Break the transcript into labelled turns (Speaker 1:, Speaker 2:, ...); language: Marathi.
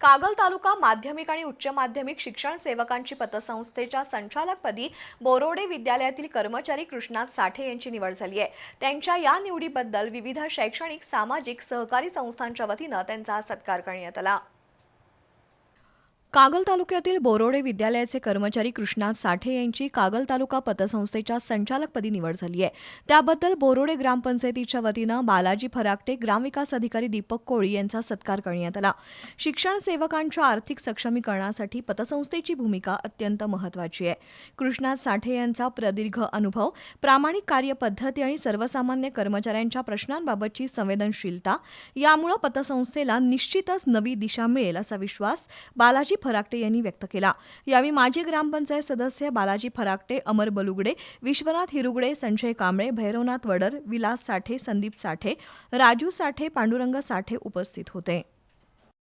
Speaker 1: कागल तालुका माध्यमिक आणि उच्च माध्यमिक शिक्षण सेवकांची पतसंस्थेच्या संचालकपदी बोरोडे विद्यालयातील कर्मचारी कृष्णात साठे यांची निवड झाली आहे. त्यांच्या या निवडीबद्दल विविध शैक्षणिक सामाजिक सहकारी संस्थांच्या वतीनं त्यांचा सत्कार करण्यात आला. कागल तालुक्यातील बोरोडे विद्यालयाचे कर्मचारी कृष्णात साठे यांची कागल तालुका पतसंस्थेच्या संचालकपदी निवड झाली आहे. त्याबद्दल बोरोडे ग्रामपंचायतीच्या वतीनं बालाजी फराकटे ग्रामविकास अधिकारी दीपक कोळी यांचा सत्कार करण्यात आला. शिक्षण सेवकांच्या आर्थिक सक्षमीकरणासाठी पतसंस्थेची भूमिका अत्यंत महत्वाची आहे. कृष्णात साठे यांचा प्रदीर्घ अनुभव प्रामाणिक कार्यपद्धती आणि सर्वसामान्य कर्मचाऱ्यांच्या प्रश्नांबाबतची संवेदनशीलता यामुळे पतसंस्थेला निश्चितच नवी दिशा मिळेल असा विश्वास बालाजी फराकटे यांनी व्यक्त केला. यावेळी माजी ग्रामपंचायत सदस्य बालाजी फराकटे अमर बलुगडे विश्वनाथ हिरुगडे संजय कांबळे भैरवनाथ वडर विलास साठे संदीप साठे राजू साठे पांडुरंग साठे उपस्थित होते.